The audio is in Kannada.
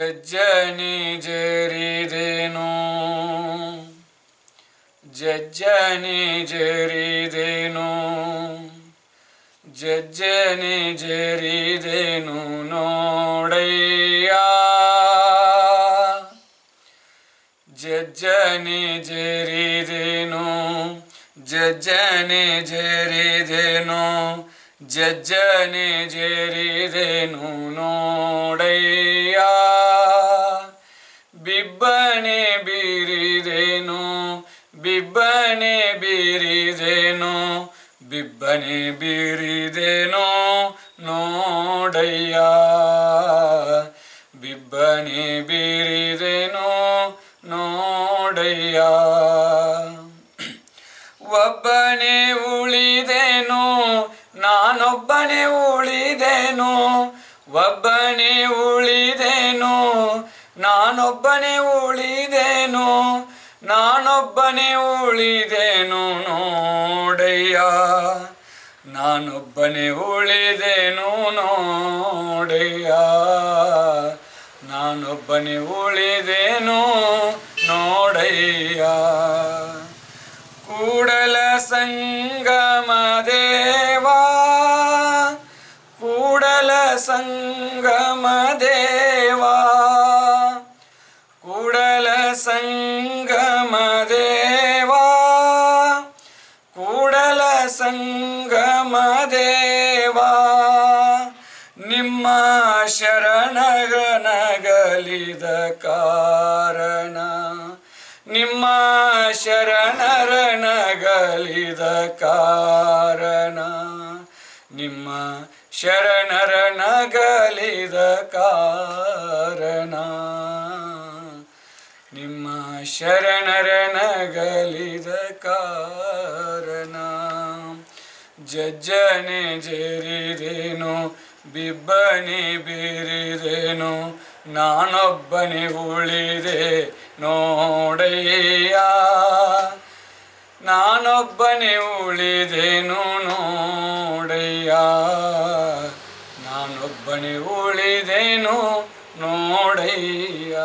ಜಜ್ಜನಿ ಜರಿದೇನು. ಜಜ್ಜನಿ ಜರಿದೇನು. ಜಜ್ಜನಿ ಜರಿದೇನು ನೋಡಯ್ಯ. ಜಜ್ಜನಿ ಜರಿದೇನು. ಜಜ್ಜನಿ ಜರಿದೇನು. ಜಜ್ಜನಿ ಜರಿದೇನು ನೋಡಯ್ಯ. ಬಿಬ್ಬನೆ ಬೀರಿದೇನು ಬಿಬ್ಬನೆ ಬೀರಿದೇನು ಬಿಬ್ಬನೆ ಬೀರಿದೇನು ನೋಡಯ್ಯ. ಬಿಬ್ಬನೆ ಬೀರಿದೇನು ನೋಡಯ್ಯ. ಒಬ್ಬನೇ ಉಳಿದೇನು? ನಾನೊಬ್ಬನೇ ಉಳಿದೇನು? ಒಬ್ಬನೇ ಉಳಿದೇನು? ನಾನೊಬ್ಬನೇ ಉಳಿದೇನು? ನಾನೊಬ್ಬನೇ ಉಳಿದೇನು ನೋಡಯ್ಯ? ನಾನೊಬ್ಬನೇ ಉಳಿದೇನು ನೋಡಯ್ಯ? ನಾನೊಬ್ಬನೇ ಉಳಿದೇನು ನೋಡಯ್ಯ? ಕೂಡಲ ಸಂಗಮ ದೇವಾ, ಕೂಡಲ ಸಂಗಮ ದೇವಾ. ಕೂಡಲ ಸಂಗಮ ದೇವಾ ನಿಮ್ಮ ಶರಣಗನಗಲಿದ ಕಾರಣ. ನಿಮ್ಮ ಶರಣರನಗಲಿದ ಕಾರಣ. ನಿಮ್ಮ ಶರಣರನಗಲಿದ ಕಾರಣ. ನಿಮ್ಮ ಶರಣರನಗಲಿದ ಕಾರಣ. ಜಜ್ಜನೆ ಜೇರಿರೇನು ಬಿಬ್ಬನೆ ಬೀರಿದೇನು ನಾನೊಬ್ಬನೇ ಉಳಿದೆ ನೋಡಯ್ಯ ನಾನೊಬ್ಬನೇ ಉಳಿದೇನು ನೋಡಯ್ಯ ನಾನೊಬ್ಬನೇ ಉಳಿದೇನು ನೋಡಯ್ಯ